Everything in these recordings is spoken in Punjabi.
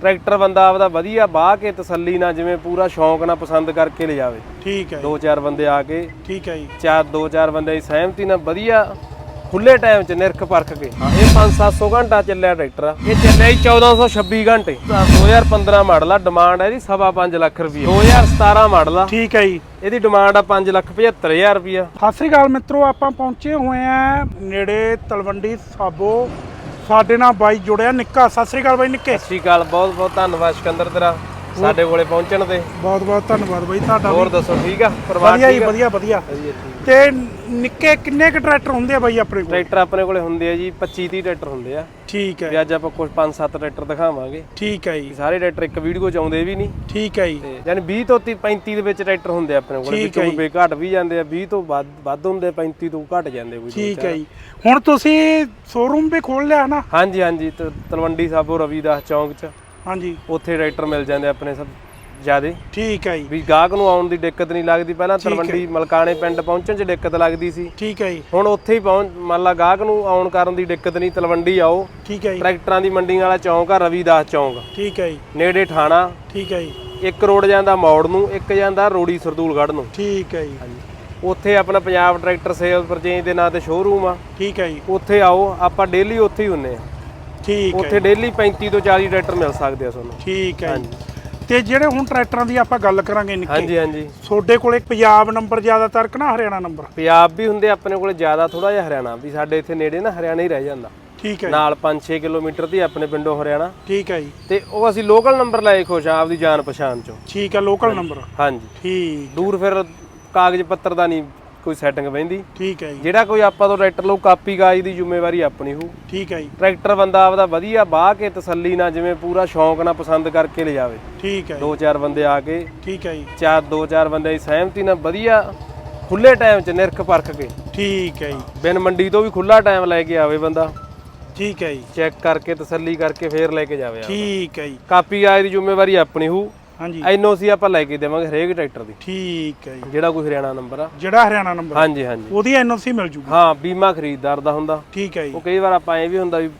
ਟਰੈਕਟਰ ਬੰਦਾ ਆਪਦਾ ਵਧੀਆ ਬਾਹ ਕੇ ਤਸੱਲੀ ਨਾਲ ਜਿਵੇਂ ਪੂਰਾ ਸ਼ੌਂਕ ਨਾਲ ਪਸੰਦ ਕਰਕੇ ਲੈ ਜਾਵੇ ਠੀਕ ਹੈ ਦੋ ਚਾਰ ਬੰਦੇ ਆ ਕੇ ਠੀਕ ਹੈ ਜੀ। ਚਾਰ ਦੋ ਚਾਰ ਬੰਦੇ ਦੀ ਸਹਿਮਤੀ ਨਾਲ ਵਧੀਆ ਖੁੱਲੇ ਟਾਈਮ 'ਚ ਨਿਰਖ ਪਰਖ ਕੇ। ਇਹ 5-700 ਘੰਟਾ ਚੱਲਿਆ ਟਰੈਕਟਰ ਆ। ਇਹ ਚੱਲਿਆ ਜੀ 1426 ਘੰਟੇ। 2015 ਮਾਡਲ ਆ ਡਿਮਾਂਡ ਹੈ ਇਹਦੀ ਸਵਾ ਪੰਜ ਲੱਖ ਰੁਪਏ 2017 ਮਾਡਲ ਆ। ਠੀਕ ਹੈ ਜੀ। ਇਹਦੀ ਡਿਮਾਂਡ ਆ 5 ਲੱਖ 75000 ਰੁਪਏ ਸਤਿ ਸ੍ਰੀ ਅਕਾਲ ਮਿੱਤਰੋ ਆਪਾਂ ਪਹੁੰਚੇ ਹੋਏ ਆ ਨੇੜੇ ਤਲਵੰਡੀ ਸਾਬੋ ਸਾਡੇ ਨਾਲ ਬਾਈ ਜੁੜਿਆ, ਨਿੱਕਾ। ਸਤਿ ਸ੍ਰੀ ਅਕਾਲ ਬਾਈ, ਨਿੱਕੇ। ਸਤਿ ਸ਼੍ਰੀ ਅਕਾਲ ਬਹੁਤ ਬਹੁਤ ਧੰਨਵਾਦ ਸਿਕੰਦਰ ਤੇਰਾ। ਸਾਡੇ ਕੋਲੇ ਪਹੁੰਚਣ ਤੇ। ਬਹੁਤ ਬਹੁਤ ਧੰਨਵਾਦ ਬਾਈ ਤੁਹਾਡਾ ਹੋਰ ਵੀ ਦੱਸੋ ਠੀਕ ਆ? ਪਰਿਵਾਰ ਵਧੀਆ ਜੀ ਵਧੀਆ ਵਧੀਆ। ਤੇ ਨਿੱਕੇ ਕਿੰਨੇ ਕ ਟਰੈਕਟਰ ਹੁੰਦੇ ਆ ਬਾਈ ਆਪਣੇ ਕੋਲ? ਟਰੈਕਟਰ ਆਪਣੇ ਕੋਲੇ ਹੁੰਦੇ ਆ ਜੀ 25 30 ਟਰੈਕਟਰ ਹੁੰਦੇ ਆ। ਠੀਕ ਤੇ ਹੈ ਅੱਜ ਆਪਾਂ ਕੁਝ 5-7 ਟਰੈਕਟਰ ਦਿਖਾਵਾਂਗੇ। ਠੀਕ ਹੈ ਜੀ। ਸਾਰੇ ਟਰੈਕਟਰ ਇੱਕ ਵੀਡੀਓ ਚ ਆਉਂਦੇ ਵੀ ਨਹੀਂ। ਠੀਕ ਹੈ ਜੀ। ਯਾਨੀ 20 ਤੋਂ 30 35 ਦੇ ਵਿੱਚ ਟਰੈਕਟਰ ਹੁੰਦੇ ਆ ਆਪਣੇ ਕੋਲ ਵਿੱਚੋਂ ਬੇ ਘਟ ਵੀ ਜਾਂਦੇ ਆ 20 ਤੋਂ ਵੱਧ ਵੱਧ ਹੁੰਦੇ 35 ਤੋਂ ਘਟ ਜਾਂਦੇ ਕੋਈ ਠੀਕ। ਹੈ ਜੀ। ਹੁਣ ਤੁਸੀਂ ਸ਼ੋਰੂਮ ਵੀ ਖੋਲ ਲਿਆ ਨਾ ਹਾਂਜੀ ਹਾਂਜੀ ਤਲਵੰਡੀ ਸਾਬੋ ਰਵੀਦਾਸ ਚੌਂਕ 'ਚ। ਹਾਂਜੀ। ਉੱਥੇ ਟਰੈਕਟਰ ਮਿਲ ਜਾਂਦੇ ਆਪਣੇ ਸਭ ਜਿਆਦੇ। ਠੀਕ ਹੈ ਜੀ। ਵੀ ਗਾਹਕ ਨੂੰ ਆਉਣ ਦੀ ਦਿੱਕਤ ਨਹੀਂ ਲੱਗਦੀ। ਪਹਿਲਾਂ। ਤਲਵੰਡੀ ਮਲਕਾਣੇ ਪਿੰਡ ਪਹੁੰਚਣ 'ਚ ਦਿੱਕਤ ਲੱਗਦੀ ਸੀ। ਠੀਕ ਹੈ ਜੀ। ਹੁਣ ਉੱਥੇ ਹੀ ਪਹੁੰਚ ਮੰਨ ਲਾ ਗਾਹਕ ਨੂੰ ਆਉਣ ਕਰਨ ਦੀ ਦਿੱਕਤ ਨਹੀਂ ਤਲਵੰਡੀ ਆਓ। ਠੀਕ ਹੈ ਜੀ। ਟਰੈਕਟਰਾਂ ਦੀ ਮੰਡੀ ਵਾਲਾ ਚੌਂਕ ਆ ਰਵੀਦਾਸ ਚੌਂਕ। ਠੀਕ ਹੈ ਜੀ। ਨੇੜੇ ਠਾਣਾ। ਠੀਕ ਹੈ ਜੀ। ਇੱਕ ਰੋਡ ਜਾਂਦਾ ਮੌੜ ਨੂੰ ਇੱਕ ਜਾਂਦਾ ਰੋੜੀ ਸਰਦੂਲਗੜ੍ਹ ਨੂੰ। ਠੀਕ ਹੈ ਜੀ। ਉੱਥੇ ਆਪਣਾ ਪੰਜਾਬ ਟਰੈਕਟਰ ਸੇਲ ਪਰਚੇਜ ਦੇ ਨਾਂ ਤੇ ਸ਼ੋਰੂਮ ਆ। ਠੀਕ ਹੈ ਜੀ। ਉੱਥੇ ਆਓ ਆਪਾਂ ਡੇਲੀ ਉੱਥੇ ਹੀ ਹੁੰਨੇ ਆ। ਠੀਕ ਹੈ ਉੱਥੇ ਡੇਲੀ 35 ਤੋਂ 40 ਟਰੈਕਟਰ ਮਿਲ ਸਕਦੇ ਆ ਤੁਹਾਨੂੰ। ਠੀਕ ਹੈ ਜੀ। ਤੇ ਜਿਹੜੇ ਹੁਣ ਟਰੈਕਟਰਾਂ ਦੀ ਆਪਾਂ ਗੱਲ ਕਰਾਂਗੇ ਨਿੱਕੇ ਹਾਂਜੀ ਹਾਂਜੀ। ਤੁਹਾਡੇ ਕੋਲੇ ਪੰਜਾਬ ਨੰਬਰ ਜ਼ਿਆਦਾਤਰ ਕਿ ਨਾ ਹਰਿਆਣਾ ਨੰਬਰ? ਪੰਜਾਬ ਵੀ ਹੁੰਦੇ ਆਪਣੇ ਕੋਲੇ ਜ਼ਿਆਦਾ ਥੋੜਾ ਜਿਹਾ ਹਰਿਆਣਾ ਵੀ ਸਾਡੇ ਇੱਥੇ ਨੇੜੇ ਨਾ ਹਰਿਆਣਾ ਹੀ ਰਹਿ ਜਾਂਦਾ। ਠੀਕ ਹੈ ਨਾਲ 5-6 ਕਿਲੋਮੀਟਰ ਦੀ ਆਪਣੇ ਪਿੰਡੋਂ ਹਰਿਆਣਾ। ਠੀਕ ਹੈ ਜੀ। ਤੇ ਉਹ ਅਸੀਂ ਲੋਕਲ ਨੰਬਰ ਲੈ ਕੇ ਖੁਸ਼ ਆ ਆਪਦੀ ਜਾਣ ਪਛਾਣ ਚੋਂ। ਠੀਕ ਹੈ ਲੋਕਲ ਨੰਬਰ ਹਾਂਜੀ। ਠੀਕ। ਦੂਰ ਫਿਰ ਕਾਗਜ਼ ਪੱਤਰ ਦਾ ਨਹੀਂ ਕੋਈ ਸੈਟਿੰਗ ਬੈਂਦੀ ਠੀਕ ਹੈ ਜੀ। ਜਿਹੜਾ ਕੋਈ ਆਪਾਂ ਤੋਂ ਟਰੈਕਟਰ ਲਊ ਕਾਪੀ ਕਾਗਜ਼ ਦੀ ਜ਼ਿੰਮੇਵਾਰੀ ਆਪਣੀ ਹੋਊ। ਠੀਕ ਹੈ ਜੀ। ਟਰੈਕਟਰ ਬੰਦਾ ਆਪਦਾ ਵਧੀਆ ਬਾਹ ਕੇ ਤਸੱਲੀ ਨਾਲ ਜਿਵੇਂ ਪੂਰਾ ਸ਼ੌਂਕ ਨਾਲ ਪਸੰਦ ਕਰਕੇ ਲੈ ਜਾਵੇ। ਠੀਕ ਹੈ ਦੋ ਚਾਰ ਬੰਦੇ ਆ ਕੇ ਠੀਕ ਹੈ ਜੀ। ਚਾਰ ਦੋ ਚਾਰ ਬੰਦੇ ਦੀ ਸਹਿਮਤੀ ਨਾਲ ਵਧੀਆ ਖੁੱਲੇ ਟਾਈਮ 'ਚ ਨਿਰਖ ਪਰਖ ਕੇ। ਠੀਕ ਹੈ ਜੀ। ਬਿਨ ਮੰਡੀ ਤੋਂ ਵੀ ਖੁੱਲਾ ਟਾਈਮ ਲੈ ਕੇ ਆਵੇ ਬੰਦਾ। ਠੀਕ ਹੈ ਜੀ। ਚੈੱਕ ਕਰਕੇ ਤਸੱਲੀ ਕਰਕੇ ਫੇਰ ਲੈ ਕੇ ਜਾਵੇ। ਠੀਕ ਹੈ ਜੀ। ਕਾਪੀ ਆਏ ਦੀ ਜ਼ਿੰਮੇਵਾਰੀ ਆਪਣੀ ਹੋਊ। ਹਾਂਜੀ। ਐਨਓਸੀ ਆਪਾਂ ਲੈ ਕੇ ਦੇਵਾਂਗੇ ਹਰੇਕ ਟਰੈਕਟਰ ਦੀ। ਠੀਕ ਹੈ ਜੀ। ਜਿਹੜਾ ਕੋਈ ਹਰਿਆਣਾ ਨੰਬਰ ਆ। ਜਿਹੜਾ ਹਰਿਆਣਾ ਨੰਬਰ ਹਾਂਜੀ ਹਾਂਜੀ। ਉਹਦੀ ਐਨਓਸੀ ਮਿਲ ਜੂਗੀ। ਹਾਂ ਬੀਮਾ ਖਰੀਦਦਾਰ ਦਾ ਹੁੰਦਾ। ਠੀਕ ਹੈ ਜੀ। ਉਹ ਕਈ ਵਾਰ ਆਪਾਂ ਐ ਵੀ ਹੁੰਦਾ ਵੀ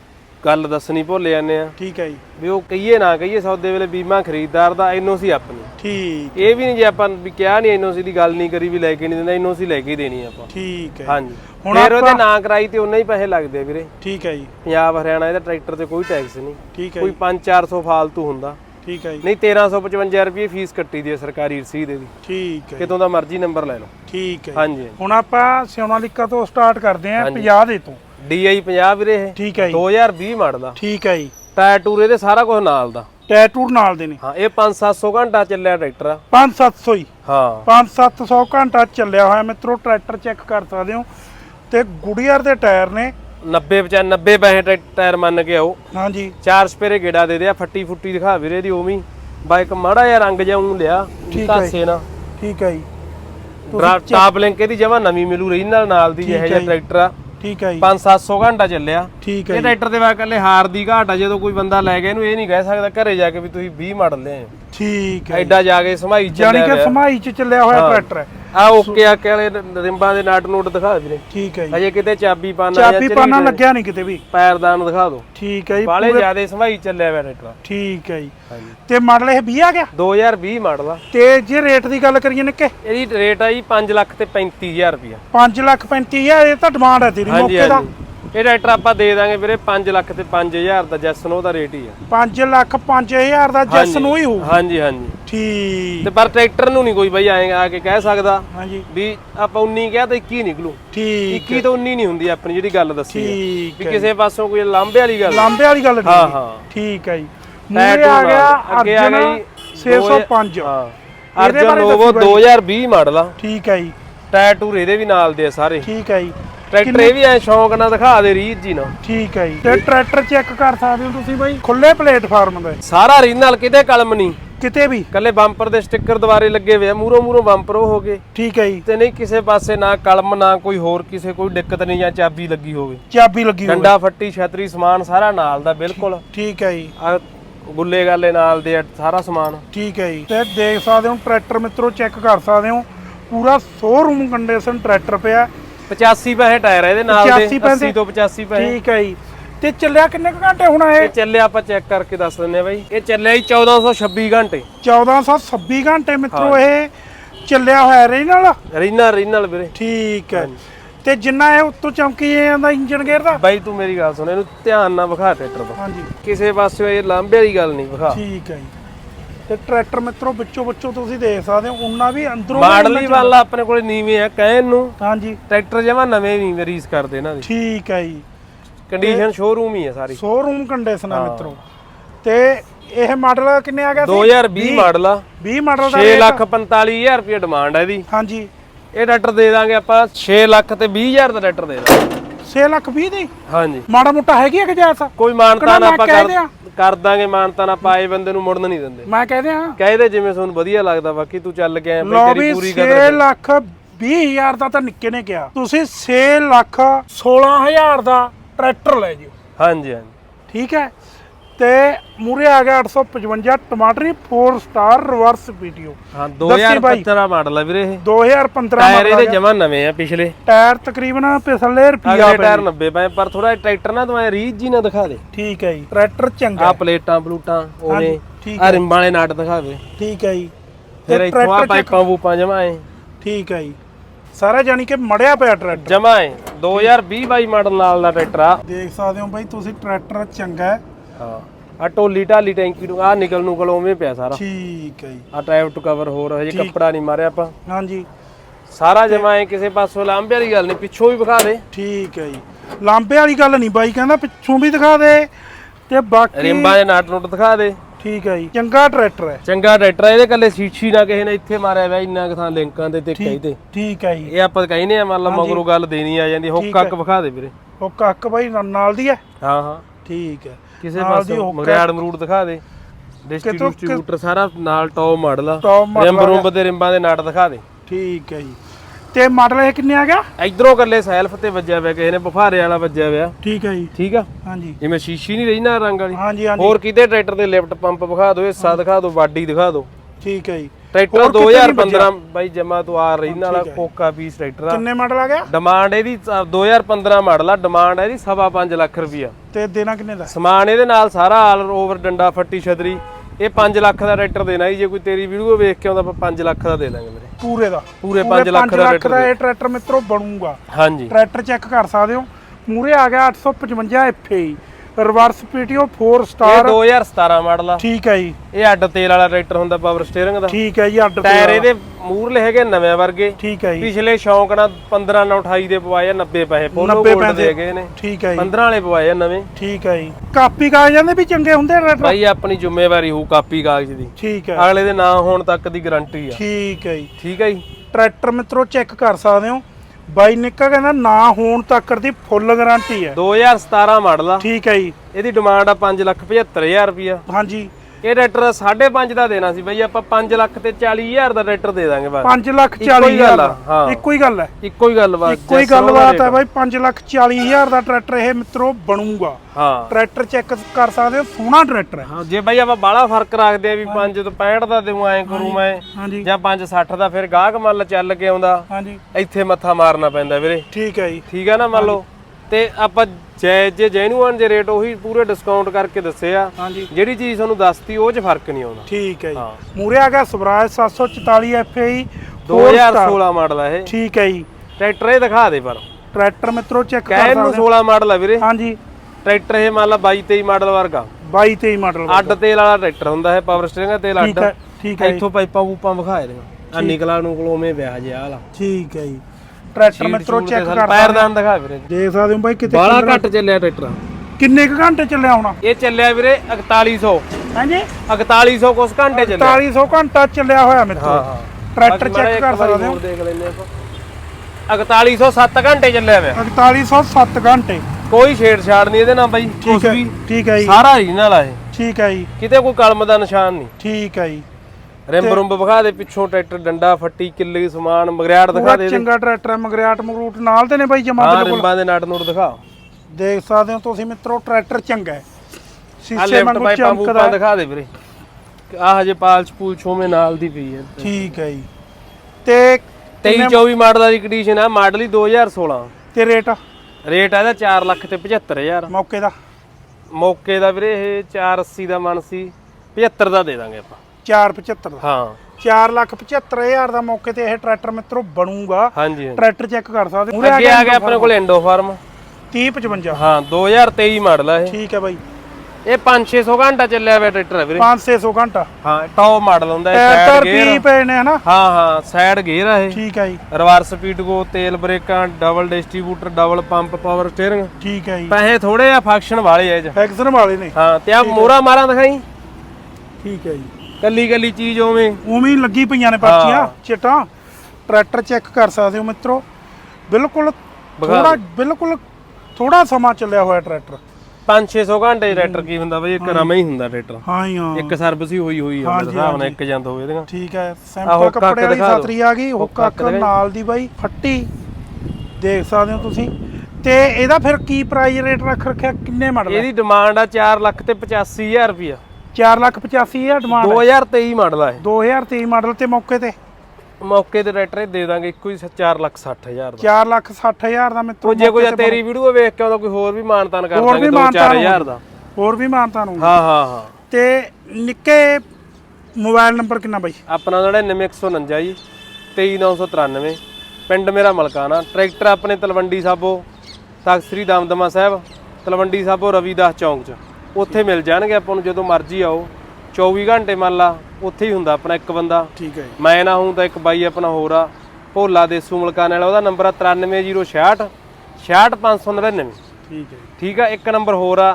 ਗੱਲ ਦੱਸਣੀ ਭੁੱਲ ਜਾਂਦੇ ਆ। ਠੀਕ ਹੈ ਜੀ। ਵੀ ਉਹ ਕਹੀਏ ਨਾ ਕਹੀਏ ਸੌਦੇ ਵੇਲੇ ਬੀਮਾ ਖਰੀਦਦਾਰ ਦਾ ਐਨਓਸੀ ਆਪਣੀ। ਠੀਕ। ਇਹ ਵੀ ਨਹੀਂ ਜੇ ਆਪਾਂ ਵੀ ਕਿਹਾ ਨਹੀਂ ਐਨਓਸੀ ਦੀ ਗੱਲ ਨਹੀਂ ਕਰੀ ਵੀ ਲੈ ਕੇ ਨਹੀਂ ਦਿੰਦਾ ਐਨਓਸੀ ਲੈ ਕੇ ਦੇਣੀ ਆਪਾਂ। ਠੀਕ ਹੈ ਹਾਂਜੀ। ਹੁਣ ਫਿਰ ਉਹਦੇ ਨਾਂ ਕਰਾਈ ਤੇ ਉਨੇ ਹੀ ਪੈਸੇ ਲੱਗਦੇ ਵੀਰੇ। ਠੀਕ ਹੈ ਜੀ। ਪੰਜਾਬ ਹਰਿਆਣਾ ਇਹਦਾ ਟਰੈਕਟਰ ਤੇ ਕੋਈ ਟੈਕਸ ਨਹੀਂ ਠੀਕ ਹੈ ਕੋਈ ਜੀ। 5-400 ਫਾਲਤੂ ਹੁੰਦਾ। ਠੀਕ ਹੈ ਜੀ। ਨਹੀਂ 1355 ਰੁਪਏ ਫੀਸ ਕੱਟੀ ਦੀ ਹੈ ਸਰਕਾਰੀ ਰਸੀਦ ਇਹਦੀ। ਠੀਕ ਹੈ ਕਿਤੋਂ ਦਾ ਮਰਜ਼ੀ ਨੰਬਰ ਲੈ ਲਓ। ਠੀਕ ਹੈ। ਹਾਂਜੀ ਹੁਣ ਆਪਾਂ ਸੋਨਾਲੀਕਾ ਤੋਂ ਸਟਾਰਟ ਕਰਦੇ ਆਂ ਹਾਂਜੀ। 50 ਦੇ ਤੋਂ। DI 50 ਵੀਰੇ ਇਹ। ਠੀਕ ਹੈ ਜੀ। 2020 ਮਾਡਲ ਦਾ ਠੀਕ ਹੈ ਜੀ। ਟਾਇਰ ਟੂਰ ਇਹਦੇ ਸਾਰਾ ਕੁਝ ਨਾਲ ਦਾ। ਟੈਟੂਰ ਨਾਲ ਦੇ ਨੇ। ਹਾਂ ਇਹ 5-700 ਘੰਟਾ ਚੱਲਿਆ ਟਰੈਕਟਰ ਆ। 5-700 ਹੀ। ਹਾਂ। 5-700 ਘੰਟਾ ਚੱਲਿਆ ਹੋਇਆ। ਮਿੱਤਰੋ ਟਰੈਕਟਰ ਚੈੱਕ ਕਰ ਸਕਦੇ ਹੋ। ਤੇ ਗੁੜੀਅਰ ਦੇ ਟਾਇਰ ਨੇ 90 90 ਪੈਸੇ ਟਰੈ- ਟਾਇਰ ਮੰਨ ਕੇ ਆਓ। ਹਾਂਜੀ। ਚਾਰ ਸਪੇਰੇ ਗੇੜਾ ਦੇ ਦਿਆ ਫੱਟੀ ਫੁੱਟੀ ਦਿਖਾ ਵੀਰੇ ਦੀ ਉਵੇਂ ਬਾਈਕ ਮਾੜਾ ਜਿਹਾ ਰੰਗ ਜਾਉਂ ਲਿਆ ਠੀਕ ਹੈ। ਕਾਸੇ ਨਾ ਠੀਕ ਹੈ ਜੀ। ਟਾਪ ਲਿੰਕ ਇਹਦੀ ਜਮਾ ਨਵੀਂ ਮਿਲੂ ਰੀਜਨਲ ਨਾਲ ਦੀ ਠੀਕ ਜਿਹੇ ਜਿਹਾ। ਟਰੈਕਟਰ ਆ। ਠੀਕ ਹੈ ਜੀ। 5-700 ਘੰਟਾ ਚੱਲਿਆ। ਠੀਕ ਹੈ ਇਹ ਟਰੈਕਟਰ ਦੇ ਬਾਅਦ ਕੱਲੇ ਹਾਰ ਦੀ ਘਾਟ ਆ ਜਦੋਂ ਕੋਈ ਬੰਦਾ ਲੈ ਗਿਆ ਇਹਨੂੰ ਇਹ ਨਹੀਂ ਕਹਿ ਸਕਦਾ ਘਰੇ ਜਾ ਕੇ ਵੀ ਤੁਸੀਂ 20 ਮਾਡਲ ਲਿਆਏ। ਠੀਕ ਹੈ ਐਡਾ ਜਾ ਕੇ ਸਮਾਈ ਜਾਨੀ ਚੱਲਿਆ ਕਿ ਹੋਇਆ। ਸਮਾਈ ਚ ਚੱਲਿਆ ਹੋਇਆ। ਟਰੈਕਟਰ ਹੈ। ਆ ਓਕੇ ਆਕੇ ਵਾਲੇ ਨ- ਰਿੰਬਾਂ ਦੇ ਨਾਟ ਨੂਟ ਦਿਖਾ ਵੀਰੇ। ਠੀਕ ਹੈ ਜੀ। ਅਜੇ ਕਿਤੇ ਚਾਬੀ ਪਾਣਾ ਚਾਬੀ ਪਾਣਾ ਲੱਗਿਆ ਨਹੀਂ ਕਿਤੇ ਵੀ। ਪੈਰਦਾਨ ਦਿਖਾ ਦਿਓ ਠੀਕ ਹੈ ਜੀ ਬਾਲੇ ਜਿਆਦੇ ਸਮਾਈ ਚੱਲਿਆ ਹੋਇਆ ਟਰੈਕਟਰ ਠੀਕ ਹੈ ਜੀ। ਤੇ ਮਾਡਲ ਇਹ 20 ਆ ਗਿਆ? 2020 ਮਾਡਲ ਆ। ਤੇ ਜੇ ਰੇਟ ਦੀ ਗੱਲ ਕਰੀਏ ਨਿੱਕੇ? ਇਹਦੀ ਰੇਟ ਆ ਜੀ 5 ਲੱਖ ਤੇ 35000 ਰੁਪਇਆ। 5 ਲੱਖ 35000 ਇਹ ਤਾਂ ਡਿਮਾਂਡ ਹੈ ਤੇਰੀ ਮੌਕੇ ਦਾ। ਇਹ ਟਰੈਕਟਰ ਆਪਾਂ ਦੇ ਦਾਂਗੇ ਵੀਰੇ 5 ਲੱਖ ਤੇ 5000 ਦਾ ਜੈਸਨ ਉਹਦਾ ਰੇਟ ਹੀ ਆ। 5 ਲੱਖ 5000 ਦਾ ਜੈਸ ਨੂੰ ਹੀ ਹੋਊ। ਹਾਂਜੀ ਹਾਂਜੀ। ਠੀਕ। ਤੇ ਪਰ ਟਰੈਕਟਰ ਨੂੰ ਨਹੀਂ ਕੋਈ ਬਾਈ ਆਏ ਆ ਕੇ ਕਹਿ ਸਕਦਾ ਹਾਂਜੀ। ਵੀ ਆਪਾਂ 19 ਕਿਹਾ ਤਾਂ 21 ਨਿਕਲੂ। ਠੀਕ। 21 ਤੋਂ 19 ਨਹੀਂ ਹੁੰਦੀ ਆਪਣੀ ਜਿਹੜੀ ਗੱਲ ਦੱਸੀ। ਠੀਕ ਵੀ ਕਿਸੇ ਪਾਸੋਂ ਕੋਈ ਲਾਂਬੇ ਵਾਲੀ ਗੱਲ। ਲਾਂਬੇ ਵਾਲੀ ਗੱਲ ਨਹੀਂ ਹਾਂ। ਹਾਂ। ਠੀਕ ਹੈ ਜੀ। ਮੂਰੇ ਆ ਗਿਆ। ਅੱਗੇ ਆ ਗਿਆ ਜੀ 605 ਹਾਂ। ਅਰਜਨ ਨੋਵੋ ਦੱਸੋ ਬਾਈ। 2020 ਮਾਡਲ ਆ। ਠੀਕ ਹੈ ਜੀ। ਟਾਇਰ ਟੂਰ ਇਹਦੇ ਵੀ ਨਾਲ ਦੇ ਆ ਸਾਰੇ। ਠੀਕ ਹੈ ਜੀ। ਟਰੈਕਟਰ ਇਹ ਵੀ ਐ ਸ਼ੌਂਕ ਨਾਲ ਦਿਖਾ ਦੇ ਰੀਤ ਜੀ ਨਾ। ਠੀਕ ਹੈ ਜੀ। ਤੇ ਟਰੈਕਟਰ ਚੈੱਕ ਕਰ ਸਕਦੇ ਹੋ ਤੁਸੀਂ ਬਾਈ? ਖੁੱਲੇ ਪਲੇਟਫਾਰਮ ਦਾ ਸਾਰਾ ਰੀਨਲ ਕਿਤੇ ਕਲਮ ਨਹੀਂ। ਕਿਤੇ ਵੀ। ਕੱਲੇ ਬੰਪਰ ਦੇ ਸਟicker ਦੁਆਰੇ ਲੱਗੇ ਹੋਏ ਆ ਮੂਰੋਂ ਮੂਰੋਂ ਬੰਪਰ ਉਹ ਹੋ ਗਏ। ਠੀਕ ਹੈ ਜੀ। ਤੇ ਨਹੀਂ ਕਿਸੇ ਪਾਸੇ ਨਾ ਕਲਮ ਨਾ ਕੋਈ ਹੋਰ ਕਿਸੇ ਕੋਈ ਦਿੱਕਤ ਨਹੀਂ ਜਾਂ ਚਾਬੀ ਲੱਗੀ ਹੋਵੇ। ਚਾਬੀ ਲੱਗੀ ਹੋਈ ਡੰਡਾ ਫੱਟੀ ਛਤਰੀ ਸਮਾਨ ਸਾਰਾ ਨਾਲ ਦਾ ਬਿਲਕੁਲ। ਠੀਕ ਹੈ ਜੀ। ਆ ਗੁੱਲੇ ਗਾਲੇ ਨਾਲ ਦੇ ਸਾਰਾ ਸਮਾਨ। ਠੀਕ ਹੈ ਜੀ। ਤੇ ਦੇਖ ਸਕਦੇ ਹੋ ਟਰੈਕਟਰ ਮਿੱਤਰੋ ਚੈੱਕ ਕਰ ਸਕਦੇ ਹੋ ਪੂਰਾ ਸ਼ੋਰੂਮ ਕੰਡੀਸ਼ਨ ਟਰੈਕਟਰ ਪਿਆ। 85 ਪੈਸੇ ਟਾਇਰ ਇਹਦੇ ਨਾਲ ਦੇ 85 ਪੈਸੇ? 80 ਤੋਂ 85 ਪੈਸੇ। ਠੀਕ ਹੈ ਜੀ। ਤੇ ਚੱਲਿਆ ਕਿੰਨੇ ਕੁ ਘੰਟੇ ਹੋਣਾ ਇਹ? ਇਹ ਚੱਲਿਆ ਆਪਾਂ ਚੈੱਕ ਕਰਕੇ ਦੱਸ ਦਿੰਨੇ ਆ ਬਾਈ। ਇਹ ਚੱਲਿਆ ਜੀ 1426 ਘੰਟੇ। 1426 ਘੰਟੇ ਮਿੱਤਰੋ ਇਹ ਚੱਲਿਆ ਹੋਇਆ ਰੇ ਨਾਲ ਰੀਨਾ ਰੀਨਲ ਵੀਰੇ। ਠੀਕ ਹੈ। ਤੇ ਜਿੰਨਾ ਇਹ ਉੱਤੋਂ ਚਮਕੀ ਜਾਂਦਾ ਇੰਜਨ ਗੇਅਰ ਦਾ? ਬਾਈ ਤੂੰ ਮੇਰੀ ਗੱਲ ਸੁਣ ਇਹਨੂੰ ਧਿਆਨ ਨਾਲ ਵਿਖਾ ਟਰੈਕਟਰ ਦਾ ਹਾਂਜੀ। ਕਿਸੇ ਪਾਸਿਓਂ ਇਹ ਲਾਂਬੇ ਵਾਲੀ ਗੱਲ ਨਹੀਂ ਵਿਖਾ। ਠੀਕ ਹੈ ਜੀ। ਤੇ ਟਰੈਕਟਰ ਮਿੱਤਰੋ ਵਿੱਚੋਂ ਵਿੱਚੋਂ ਤੁਸੀਂ ਦੇਖ ਸਕਦੇ ਹੋ ਉਹਨਾਂ ਵੀ ਅੰਦਰੋਂ ਮਾਡਲ ਵਾਲਾ ਆਪਣੇ ਕੋਲੇ ਨੀਵੇਂ ਆ ਕਹਿਣ ਨੂੰ। ਹਾਂਜੀ। ਟਰੈਕਟਰ ਜਮਾ ਨਵੇਂ ਨਹੀਂ ਰੀਸ ਕਰਦੇ ਇਹਨਾਂ ਦੀ। ਠੀਕ ਹੈ ਜੀ। ਕੰਡੀਸ਼ਨ ਸ਼ੋਰੂਮ ਹੀ ਹੈ ਸਾਰੀ। ਸ਼ੋਰੂਮ ਕੰਡੀਸ਼ਨ ਹੈ ਮਿੱਤਰੋ। ਤੇ ਇਹ ਮਾਡਲ ਕਿੰਨੇ ਆ ਗਿਆ ਸੀ? 2020 ਮਾਡਲ ਆ। 20 ਮਾਡਲ ਦਾ 6 rate? ਲੱਖ 45000 ਰੁਪਏ ਡਿਮਾਂਡ ਹੈ ਇਹਦੀ। ਹਾਂਜੀ। ਇਹ ਟਰੈਕਟਰ ਦੇ ਦਾਂਗੇ ਆਪਾਂ 6 ਲੱਖ ਤੇ 20000 ਦਾ ਟਰੈਕਟਰ ਦੇ ਦਾਂਗੇ। 6 ਲੱਖ 20 ਦੀ? ਹਾਂਜੀ। ਮਾੜਾ ਮੋਟਾ ਹੈਗੀ ਆ ਕਿ ਜੈਸਾ ਕੋਈ ਮਾਨਤਾ ਨਾ ਆਪਾਂ ਕਰ? ਕਰ ਦਾਂਗੇ ਮਾਨਤਾ ਨਾ ਪਾਏ ਬੰਦੇ ਨੂੰ ਮੁੜਨ ਨਹੀਂ ਦਿੰਦੇ। ਮੈਂ ਕਹਦੇ ਆ ਕਹਦੇ ਜਿਵੇਂ ਤੁਹਾਨੂੰ ਵਧੀਆ ਲੱਗਦਾ ਬਾਕੀ ਤੂੰ ਚੱਲ ਕੇ ਆਇਆ ਬਈ ਤੇਰੀ ਪੂਰੀ 6 ਕਦਰ ਲੱਖ 20 ਹਜ਼ਾਰ ਦਾ ਤਾਂ ਨਿੱਕੇ ਨੇ ਕਿਹਾ। ਤੁਸੀਂ 6 ਲੱਖ 16 ਹਜ਼ਾਰ ਦਾ ਟਰੈਕਟਰ ਲੈ ਜਿਓ। ਹਾਂਜੀ ਹਾਂਜੀ। ਠੀਕ ਹੈ? ਤੇ ਮੂਰੇ ਆ ਗਿਆ 855 ਟਮਾਟਰੀ 4 ਸਟਾਰ ਰਿਵਰਸ ਵੀਡੀਓ ਹਾਂ ਦੱਸੀ ਬਾਈ। 2015 ਮਾਡਲ ਆ ਵੀਰੇ ਇਹ। 2015 ਟਾਇਰ ਮਾਡਲ ਇਹਦੇ। ਜਮਾ ਨਵੇਂ ਆ ਪਿਛਲੇ। ਟਾਇਰ ਤਕਰੀਬਨ ਪਿਛਲੇ ਰੁਪਿਆ ਅਗਲੇ ਪੈ ਟਾਇਰ 90 ਪਏ ਪਰ ਥੋੜਾ ਟਰੈਕਟਰ ਨਾ ਤੂੰ ਰੀਜ ਜੀ ਨਾ ਦਿਖਾ ਦੇ। ਠੀਕ ਹੈ ਜੀ ਟਰੈਕਟਰ ਚੰਗਾ। ਆ। ਪਲੇਟਾਂ ਪਲੂਟਾਂ ਉਹਨੇ ਠੀਕ ਆ ਰਿੰਬਾਂ ਵਾਲੇ ਨਾਟ ਦਿਖਾਵੇ ਠੀਕ ਹੈ ਜੀ। ਤੇ ਟਰੈਕਟਰ ਪਾਈਪਾਂ ਬੂਪਾਂ ਜਮਾ ਐ। ਠੀਕ ਹੈ ਜੀ। ਸਾਰਾ ਜਾਨੀ ਕਿ ਮੜਿਆ ਪਿਆ ਟਰੈਕਟਰ। ਜਮਾ ਐ 2020 22 ਮਾਡਲ ਨਾਲ ਦਾ ਟਰੈਕਟਰ ਆ। ਦੇਖ ਸਕਦੇ ਹੋ ਬਾਈ ਤੁਸੀਂ ਟਰੈਕਟਰ ਚੰਗਾ ਹੈ। ਹਾਂ। ਆ ਟੋਲੀ ਢਾਲੀ ਟੈਂਕੀ ਨੂੰ ਆ ਨਿਕਲ ਨੂੰ ਕੋਲ ਉਵੇਂ ਪਿਆ ਸਾਰਾ। ਠੀਕ ਹੈ ਜੀ। ਆ ਟਾਇਰ ਟੂ ਕਵਰ ਹੋਰ ਹਜੇ। ਕੱਪੜਾ ਨਹੀਂ ਮਾਰਿਆ ਆਪਾਂ। ਹਾਂਜੀ। ਸਾਰਾ ਜਮਾ ਐ ਕਿਸੇ ਪਾਸੋਂ ਲਾਂਬੇ ਵਾਲੀ ਗੱਲ ਨਹੀਂ ਪਿੱਛੋਂ ਵੀ ਵਿਖਾ ਦੇ। ਠੀਕ ਹੈ ਜੀ। ਲਾਂਬੇ ਵਾਲੀ ਗੱਲ ਨਹੀਂ ਬਾਈ ਕਹਿੰਦਾ ਪਿੱਛੋਂ ਵੀ ਦਿਖਾ ਦੇ। ਤੇ ਬਾਕੀ ਰਿੰਬਾਂ ਦੇ ਨਾਟ ਨੁੱਟ ਦਿਖਾ ਦੇ। ਠੀਕ ਹੈ ਜੀ। ਚੰਗਾ ਟਰੈਕਟਰ ਹੈ। ਚੰਗਾ ਟਰੈਕਟਰ ਆ, ਇਹਦੇ ਕੱਲੇ ਸੀਛੀ ਨਾ ਕਿਸੇ ਨੇ ਇੱਥੇ ਮਾਰਿਆ ਹੋਇਆ ਇੰਨਾ ਕੁ ਥਾਂ ਲਿੰਕਾਂ ਦੇ ਤੇ ਕਹੀ ਤੇ। ਠੀਕ ਹੈ ਜੀ। ਇਹ ਆਪਾਂ ਕਹਿੰਦੇ ਆ ਮੰਨ ਲਾ ਮਗਰੋਂ ਗੱਲ ਦੇਣੀ ਆ ਜਾਂਦੀ ਹੁੱਕ ਹੱਕ ਵਿਖਾ ਦੇ ਵੀਰੇ। ਉਹ ਕੱਕ ਬਾਈ ਨਾਲ- ਦੀ ਹੈ? ਹਾਂ ਹਾਂ। ਠੀਕ ਹੈ ਕਿਸੇ ਨਾਲ ਦੀ ਪਾਸੋਂ ਹੁੱਕ ਮਗਰਾੜ ਮਰੂੜ ਦਿਖਾ ਦੇ। ਡਿਸਟ੍ਰੀਬਿਊਟਰ ਸਾਰਾ ਨਾਲ ਟੌਪ ਮਾਡਲ ਆ। ਰਿੰਬ ਰੁੰਬ ਤੇ ਰਿੰਬਾਂ ਦੇ ਨਾਟ ਦਿਖਾ ਦੇ। ਠੀਕ ਹੈ ਜੀ। ਤੇ ਮਾਡਲ ਇਹ ਕਿੰਨੇ ਆ ਗਿਆ? ਇਧਰੋਂ ਕੱਲੇ ਸੈਲਫ ਤੇ ਵੱਜਿਆ ਪਿਆ ਕਿਸੇ ਨੇ ਬਫਾਰੇ ਵਾਲਾ ਵੱਜਿਆ ਪਿਆ। ਠੀਕ ਹੈ ਜੀ। ਠੀਕ ਆ? ਹਾਂਜੀ। ਜਿਵੇਂ ਸ਼ੀਸ਼ੀ ਨਹੀਂ ਰਹੀ ਨਾ ਰੰਗ ਵਾਲੀ? ਹਾਂਜੀ ਹਾਂਜੀ। ਹੋਰ ਕਿਤੇ ਟਰੈਕਟਰ ਦੇ ਲਿਫਟ ਪੰਪ ਵਿਖਾ ਦਿਓ ਹਿੱਸਾ ਦਿਖਾ ਦਿਓ ਬਾਡੀ ਦਿਖਾ ਦਿਓ। ਠੀਕ ਹੈ ਜੀ। ਟਰੈਕਟਰ ਹੋਰ ਕਿਤੇ ਨਹੀਂ 2015 ਬਾਈ ਜਮਾ ਤੋਂ ਆ ਰਹੀ ਨਾਲ ਕੋਕਾ ਪੀਸ ਟਰੈਕਟਰ ਆ। ਕਿੰਨੇ ਮਾਡਲ ਆ ਗਿਆ? ਡਿਮਾਂਡ ਇਹਦੀ ਅ, 2015 ਮਾਡਲ ਆ ਡਿਮਾਂਡ ਹੈ ਇਹਦੀ ਸਵਾ ਪੰਜ ਲੱਖ ਰੁਪਈਆ। ਤੇ ਦੇਣਾ ਕਿੰਨੇ ਦਾ? ਸਮਾਨ ਇਹਦੇ ਨਾਲ ਸਾਰਾ ਆਲ ਓਵਰ ਡੰਡਾ ਫੱਟੀ ਛਤਰੀ ਇਹ 5 ਲੱਖ ਦਾ ਟਰੈਕਟਰ ਦੇਣਾ ਜੀ ਜੇ ਕੋਈ ਤੇਰੀ ਵੀਡੀਓ ਵੇਖ ਕੇ ਆਉਂਦਾ ਆਪਾਂ 5 ਲੱਖ ਦਾ ਦੇ ਦਾਂਗੇ ਵੀਰੇ। ਪੂਰੇ ਦਾ। ਪੂਰੇ ਪੂਰੇ 5 ਲੱਖ ਦਾ ਟਰੈਕਟਰ ਦਾ ਇਹ ਟਰੈਕਟਰ ਮਿੱਤਰੋ ਬਣੂਗਾ। ਹਾਂਜੀ। ਟਰੈਕਟਰ ਚੈੱਕ ਕਰ ਸਕਦੇ ਹੋ। ਮੂਰੇ ਆ ਗਿਆ 855 FA ਰਿਵਰਸ ਪੀਟੀਓ 4 ਇਹ ਸਟਾਰ 2017 ਮਾਡਲ ਆ। ਠੀਕ ਹੈ ਜੀ। ਇਹ ਅੱਡ ਤੇਲ ਵਾਲਾ ਟਰੈਕਟਰ ਹੁੰਦਾ ਪਾਵਰ ਸਟੀਅਰਿੰਗ ਦਾ। ਠੀਕ ਹੈ ਜੀ ਅੱਡ ਟਾਇਰ ਪਿਆ। ਇਹਦੇ ਮੂਰਲੇ ਹੈਗੇ ਨਵੇਂ ਵਰਗੇ। ਠੀਕ ਹੈ ਜੀ। ਪਿਛਲੇ ਸ਼ੌਂਕ ਨਾਲ 15 ਨਾਲ 28 ਦੇ ਪਵਾਏ ਆ 90 ਪੈਸੇ ਪੋਲੋ 90 ਗੋਲਡ ਪੈਸੇ। ਦੇ ਗਏ ਨੇ ਠੀਕ ਹੈ ਜੀ। 15 ਵਾਲੇ ਪਵਾਏ ਆ ਨਵੇਂ। ਠੀਕ ਹੈ ਜੀ। ਕਾਪੀ ਕਾਗਜ਼ਾਂ ਦੇ ਵੀ ਚੰਗੇ ਹੁੰਦੇ ਆ ਟਰੈਕਟਰ? ਬਾਈ ਆਪਣੀ ਜ਼ਿੰਮੇਵਾਰੀ ਹੋਊ ਕਾਪੀ ਕਾਗਜ਼ ਦੀ। ਠੀਕ ਹੈ। ਅਗਲੇ ਦੇ ਨਾਂ ਹੋਣ ਤੱਕ ਦੀ ਗਾਰੰਟੀ ਆ। ਠੀਕ ਹੈ ਜੀ। ਠੀਕ ਹੈ ਜੀ। ਟਰੈਕਟਰ ਮਿੱਤਰੋ ਚੈੱਕ ਕਰ ਸਕਦੇ ਹੋ। ਬਾਈ ਨਿੱਕਾ ਕਹਿੰਦਾ ਨਾ ਹੋਣ ਤੱਕ ਦੀ ਫੁੱਲ ਗਾਰੰਟੀ ਹੈ। 2017 ਮਾਡਲ ਆ। ਠੀਕ ਹੈ ਜੀ। ਇਹਦੀ ਡਿਮਾਂਡ ਆ 575000 ਰੁਪਿਆ ਹਾਂਜੀ। ਇਹ ਟਰੈਕਟਰ 5.5 ਦਾ ਦੇਣਾ ਸੀ ਬਈ ਆਪਾਂ 5 ਲੱਖ ਤੇ 40000 ਦਾ ਟਰੈਕਟਰ ਦੇ ਦਾਂਗੇ ਬਸ। 5 ਲੱਖ ਇੱਕੋ 40 ਹੀ ਗੱਲ ਹਾਂ। ਇੱਕੋ ਹੀ ਗੱਲ ਹੈ। ਇੱਕੋ ਹੀ ਗੱਲ ਬਾਤ ਇੱਕੋ ਹੀ ਗੱਲਬਾਤ ਹੈ ਬਾਈ 5 ਲੱਖ 40 ਹਜ਼ਾਰ ਦਾ ਟਰੈਕਟਰ ਇਹ ਮਿੱਤਰੋ ਬਣੂਗਾ। ਹਾਂ। ਟਰੈਕਟਰ ਚੈੱਕ ਕਰ ਸਕਦੇ ਹੋ ਸੋਹਣਾ ਟਰੈਕਟਰ ਹੈ। ਹਾਂ, ਜੇ ਬਈ ਆਪਾਂ ਬਾਹਲਾ ਫ਼ਰਕ ਰੱਖਦੇ ਆ ਵੀ 5 ਤੋਂ 65 ਦਾ ਦੇਵਾਂ ਐ ਕਰੂੰ ਮੈਂ ਜਾਂ 5 60 ਦਾ ਫਿਰ ਗਾਹਕ ਮੱਲ ਚੱਲ ਕੇ ਆਉਂਦਾ। ਹਾਂਜੀ। ਇੱਥੇ ਮੱਥਾ ਮਾਰਨਾ ਪੈਂਦਾ ਵੀਰੇ। ਠੀਕ ਹੈ ਜੀ। ਠੀਕ ਆ ਨਾ ਮੰਨ ਲਓ? ਤੇ ਆਪਾਂ ਜੈ ਜੇ ਜੈਨੂਅਨ ਜੇ ਰੇਟ ਉਹੀ ਪੂਰੇ ਡਿਸਕਾਊਂਟ ਕਰਕੇ ਦੱਸੇ ਆ ਹਾਂਜੀ। ਜਿਹੜੀ ਚੀਜ਼ ਤੁਹਾਨੂੰ ਦੱਸਤੀ ਉਹ 'ਚ ਫ਼ਰਕ ਨਹੀਂ ਆਉਂਦਾ। ਠੀਕ ਹੈ ਜੀ। ਮੂਰੇ ਆ ਗਿਆ ਸਵਰਾਜ 744 FAI 2016 ਮਾਡਲ ਆ ਇਹ। ਠੀਕ ਹੈ ਜੀ। ਟਰੈਕਟਰ ਇਹ ਦਿਖਾ ਦੇ ਪਰ। ਟਰੈਕਟਰ ਮਿੱਤਰੋ ਚੈੱਕ ਕਰ ਕਹਿਣ ਨੂੰ ਸਕਦੇ ਹੋ। 16 ਮਾਡਲ ਆ ਵੀਰੇ। ਹਾਂਜੀ। ਟਰੈਕਟਰ ਇਹ ਮੰਨ ਲਾ 22 23 ਮਾਡਲ ਵਰਗਾ। 22 23 ਮਾਡਲ ਅੱਡ ਤੇਲ ਵਾਲਾ ਟਰੈਕਟਰ ਹੁੰਦਾ ਹੈ ਪਾਵਰ ਸਟੀਅਰਿੰਗ ਦਾ ਤੇਲ ਠੀਕ ਅੱਡ। ਹੈ ਠੀਕ ਹੈ ਜੀ, ਇੱਥੋਂ ਪਾਈਪਾਂ ਪੂਪਾਂ ਵਿਖਾਏ ਦੇ ਆ ਨਿਕਲਾ ਨੂੰ ਕੋਲੋਵੇਂ ਪਿਆ ਜੇ ਆਹ ਲਾ ਠੀਕ ਹੈ ਜੀ। ਟਰੈਕਟਰ ਮਿੱਤਰੋ ਚੈੱਕ ਕਰ ਸਕਦੇ ਹੋ। ਪੈਰਦਾਨ ਦਿਖਾ ਵੀਰੇ। ਦੇਖ ਸਕਦੇ ਹੋ ਬਾਈ ਕਿਤੇ ਬਾਲਾ ਘੱਟ ਚੱਲਿਆ ਟਰੈਕਟਰ। ਕਿੰਨੇ ਕੁ ਘੰਟੇ ਚੱਲਿਆ ਹੋਣਾ? ਇਹ ਚੱਲਿਆ ਵੀਰੇ 4100 ਹਾਂਜੀ? 4100 ਕੁਛ ਘੰਟੇ ਚੱਲਿਆ। 4400 ਘੰਟਾ ਚੱਲਿਆ ਹੋਇਆ ਮਿੱਤਰੋ ਟਰੈਕਟਰ ਚੈੱਕ ਕਰ ਸਕਦੇ ਹੋ। ਦੇਖ ਲੈਂਦੇ ਆਪਾਂ। 4107 ਘੰਟੇ ਚੱਲਿਆ ਹੋਇਆ 4107 ਘੰਟੇ। ਕੋਈ ਛੇੜਛਾੜ ਨਹੀਂ ਇਹਦੇ ਨਾਲ ਬਾਈ ਠੀਕ ਹੈ ਵੀ। ਠੀਕ ਹੈ ਜੀ। ਸਾਰਾ ਰੀਜਨਲ ਆ ਇਹ। ਠੀਕ ਹੈ ਜੀ। ਕਿਤੇ ਕੋਈ ਕਲਮ ਦਾ ਨਿਸ਼ਾਨ ਨਹੀਂ। ਠੀਕ ਹੈ ਜੀ। ਰਿੰਬ ਰੁੰਬ ਵਿਖਾ ਦੇ ਪਿੱਛੋਂ ਟਰੈਕਟਰ ਡੰਡਾ ਫੱਟੀ ਕਿੱਲੇ ਸਮਾਨ ਮਗਰਿਆੜ ਦਿਖਾ ਦੇ। ਚੰਗਾ ਟਰੈਕਟਰ ਹੈ ਮਗਰਿਆਟ ਮਗਰੂਟ ਨਾਲ ਦੇ ਨੇ ਬਾਈ ਜਮਾ ਹਾਂ ਬਿਲਕੁਲ। ਰਿੰਬਾਂ ਦੇ ਨਟ ਨੂਟ ਦਿਖਾ। ਦੇਖ ਸਕਦੇ ਹੋ ਤੁਸੀਂ ਮਿੱਤਰੋ ਟਰੈਕਟਰ ਚੰਗਾ ਹੈ। ਆ ਸੀਸੇ ਲੈਫਟ ਵਾਂਗੂ ਪਾਈਪਾਂ ਚਮਕਦਾ ਪੂਪਾਂ ਹੈ। ਦਿਖਾ ਦੇ ਵੀਰੇ। ਆਹ ਹਜੇ ਪਾਲਚ ਪੂਲ ਛੋਵੇਂ ਨਾਲ ਦੀ ਪਈ ਹੈ। ਠੀਕ ਹੈ ਜੀ। ਤੇ 23 24 ਮਾਡਲ ਦੀ ਕੰਡੀਸ਼ਨ ਆ ਮਾਡਲ ਹੀ 2016 ਤੇ ਰੇਟ? ਰੇਟ ਆ ਇਹਦਾ 4 ਲੱਖ ਤੇ 75000 ਮੌਕੇ ਦਾ? ਮੌਕੇ ਦਾ ਵੀਰੇ ਇਹ 480 ਦਾ ਮਨ ਸੀ 75 ਦਾ ਦੇ ਦਾਂਗੇ ਆਪਾਂ। 475 ਦਾ। ਹਾਂ। 4 ਲੱਖ 75 ਹਜ਼ਾਰ ਦਾ ਮੌਕੇ ਤੇ ਇਹ ਟਰੈਕਟਰ ਮਿੱਤਰੋ ਬਣੂਗਾ। ਹਾਂਜੀ ਹਾਂਜੀ। ਟਰੈਕਟਰ ਚੈੱਕ ਕਰ ਸਕਦੇ ਹੋ। ਅੱਗੇ ਆ ਗਿਆ ਆਪਣੇ ਕੋਲ ਐਂਡੋ ਫਾਰਮ 3055 ਹਾਂ 2023 ਮਾਡਲ ਆ ਇਹ। ਠੀਕ ਹੈ ਬਾਈ। ਇਹ 5-600 ਘੰਟਾ ਚੱਲਿਆ ਹੋਇਆ ਟਰੈਕਟਰ ਹੈ ਵੀਰੇ। 500 ਘੰਟਾ। ਹਾਂ ਟੌਪ ਮਾਡਲ ਹੁੰਦਾ ਇਹ ਟਰੈਕਟਰ ਸਾਈਡ ਵੀ ਗੇਅਰ ਪਏ ਨੇ ਹਨਾ? ਹਾਂ ਹਾਂ ਸਾਈਡ ਗੇਅਰ ਆ ਇਹ। ਠੀਕ ਹੈ ਜੀ। ਰਿਵਰਸ ਸਪੀਡ ਕੋ ਤੇਲ ਬ੍ਰੇਕਾਂ double distributor double pump power steering ਠੀਕ ਹੈ ਜੀ। ਪੈਸੇ ਥੋੜੇ ਆ ਫੰਕਸ਼ਨ ਵਾਲੇ ਆ ਇਹ 'ਚ। ਐਕਸਨ ਵਾਲੇ ਨੇ। ਹਾਂ ਤੇ ਆ ਮੋਰਾ ਮਾਰਾਂ ਦਿਖਾਈ। ਠੀਕ ਹੈ ਜੀ। ਕੱਲੀ ਕੱਲੀ ਚੀਜ਼ ਉਵੇਂ। ਉਵੇਂ ਹੀ ਲੱਗੀ ਪਈਆਂ ਨੇ ਪਰਚੀਆਂ ਚਿੱਟਾਂ। ਟਰੈਕਟਰ ਚੈੱਕ ਕਰ ਸਕਦੇ ਹੋ ਮਿੱਤਰੋ। ਬਿਲਕੁਲ ਥੋੜਾ ਬਿਲਕੁਲ ਥੋੜਾ ਸਮਾਂ ਚੱਲਿਆ ਹੋਇਆ ਟਰੈਕਟਰ। 5-600 ਘੰਟੇ ਟਰੈਕਟਰ ਕੀ ਹੁੰਦਾ ਬਈ ਇੱਕ ਨਵਾਂ ਹੀ ਹੁੰਦਾ ਟਰੈਕਟਰ। ਹਾਂ ਹਾਂ। ਇੱਕ ਸਰਵਿਸ ਹੀ ਹੋਈ ਹੋਈ ਆ ਮੇਰੇ ਹਿਸਾਬ ਨਾਲ ਇੱਕ ਜੰਦ ਹੋਵੇ ਇਹਦੀਆਂ ਠੀਕ ਹੈ ਸੈਂਪਲ ਕੱਪੜੇ ਵਾਲੀ। ਸਾਤਰੀ ਆ ਗਈ ਹੁੱਕ ਅੱਕ ਨਾਲ ਦੀ ਬਾਈ ਫੱਟੀ। ਦੇਖ ਸਕਦੇ ਹੋ ਤੁਸੀਂ। ਤੇ ਇਹਦਾ ਫਿਰ ਕੀ ਪ੍ਰਾਈਸ ਰੇਟ ਰੱਖ ਰੱਖਿਆ ਕਿੰਨੇ ਮਾਡਲ ਇਹਦੀ ਡਿਮਾਂਡ ਆ 4 ਲੱਖ ਤੇ 85000 ਰੁਪਿਆ 4 ਲੱਖ 85 ਹਜ਼ਾਰ ਡਿਮਾਂਡ 2023 ਮਾਡਲ ਇਹ। 2023 ਮਾਡਲ ਤੇ ਮੌਕੇ ਤੇ। ਮੌਕੇ ਤੇ ਟਰੈਕਟਰ ਦੇ ਦਾਂਗੇ ਇੱਕੋ ਹੀ 4 ਲੱਖ 60000 ਦਾ। 4 ਲੱਖ 60 ਹਜ਼ਾਰ ਦਾ ਮਿੱਤਰੋ ਜੇ ਕੋਈ ਤੇਰੀ ਵੀਡੀਓ ਵੇਖ ਕੇ ਆਉਂਦਾ ਕੋਈ ਹੋਰ ਵੀ ਮਾਨਤਾਨ ਕਰ ਦਾਂਗੇ 2 ਮਾਨਤਾਨ 4000 ਦਾ। ਹੋਰ ਵੀ ਮਾਨਤਾ ਨੂੰ ਹਾਂ ਹਾਂ ਹਾਂ। ਤੇ ਨਿੱਕੇ ਮੋਬਾਈਲ ਨੰਬਰ ਕਿੰਨਾ ਬਾਈ? ਆਪਣਾ 99149 ਜੀ 23993 ਪਿੰਡ ਮੇਰਾ ਮਲਕਾਨਾ। ਟਰੈਕਟਰ ਆਪਣੇ ਤਲਵੰਡੀ ਸਾਬੋ ਤਖਤ ਸ੍ਰੀ ਦਮਦਮਾ ਸਾਹਿਬ ਤਲਵੰਡੀ ਸਾਬੋ ਰਵੀਦਾਸ ਚੌਂਕ 'ਚ। ਉੱਥੇ ਮਿਲ ਜਾਣਗੇ ਆਪਾਂ ਨੂੰ ਜਦੋਂ ਮਰਜ਼ੀ ਆਓ। 24 ਘੰਟੇ ਮੰਨ ਲਾ ਉੱਥੇ ਹੀ ਹੁੰਦਾ ਆਪਣਾ ਇੱਕ ਬੰਦਾ। ਠੀਕ ਹੈ ਜੀ। ਮੈਂ ਨਾ ਹੂੰ ਤਾਂ ਇੱਕ ਬਾਈ ਆਪਣਾ ਹੋਰ ਆ ਭੋਲਾ ਦੇਸੂ ਮਲਕਾਨੇ ਵਾਲਾ ਉਹਦਾ ਨੰਬਰ ਆ 93066 66599 ਠੀਕ ਹੈ ਠੀਕ ਆ ਇੱਕ ਨੰਬਰ ਹੋਰ ਆ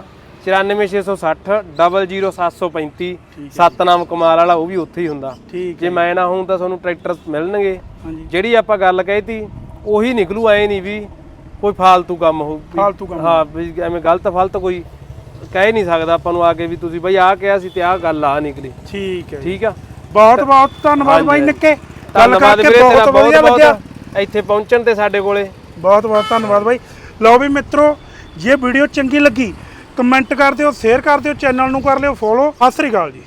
94660 00735 ਸਤਨਾਮ ਕਮਾਲ ਵਾਲਾ ਉਹ ਵੀ ਉੱਥੇ ਹੀ ਹੁੰਦਾ। ਜੇ ਮੈਂ ਨਾ ਹੂੰ ਤਾਂ ਤੁਹਾਨੂੰ ਟਰੈਕਟਰ ਮਿਲਣਗੇ। ਜਿਹੜੀ ਆਪਾਂ ਗੱਲ ਕਹੀਤੀ ਉਹੀ ਨਿਕਲੂ ਐ ਨਹੀਂ ਵੀ ਕੋਈ ਫਾਲਤੂ ਕੰਮ ਹੋ ਵੀ- ਫਾਲਤੂ ਕੰਮ। ਹਾਂ ਵੀ ਐਵੇਂ ਗਲਤ ਫਲਤ ਕੋਈ ਕਹਿ ਨਹੀਂ ਸਕਦਾ ਆਪਾਂ ਨੂੰ ਆ ਕੇ ਵੀ ਤੁਸੀਂ ਬਈ ਆਹ ਕਿਹਾ ਸੀ ਤੇ ਆਹ ਗੱਲ ਆ ਨਿਕਲੀ। ਠੀਕ ਹੈ। ਠੀਕ ਆ? ਬਹੁਤ ਬਹੁਤ ਧੰਨਵਾਦ ਬਾਈ। ਨਿੱਕੇ। ਗੱਲ ਕਰਕੇ ਬਹੁਤ ਵਧੀਆ ਲੱਗਿਆ। ਇੱਥੇ ਪਹੁੰਚਣ ਤੇ ਸਾਡੇ ਕੋਲੇ। ਬਹੁਤ ਬਹੁਤ ਧੰਨਵਾਦ ਬਾਈ। ਲਓ ਵੀ ਮਿੱਤਰੋ ਜੇ ਵੀਡੀਓ ਚੰਗੀ ਲੱਗੀ ਕਮੈਂਟ ਕਰ ਦਿਓ ਸ਼ੇਅਰ ਕਰ ਦਿਓ ਚੈਨਲ ਨੂੰ ਕਰ ਲਿਓ ਫੋਲੋ। ਸਤਿ ਸ੍ਰੀ ਅਕਾਲ ਜੀ।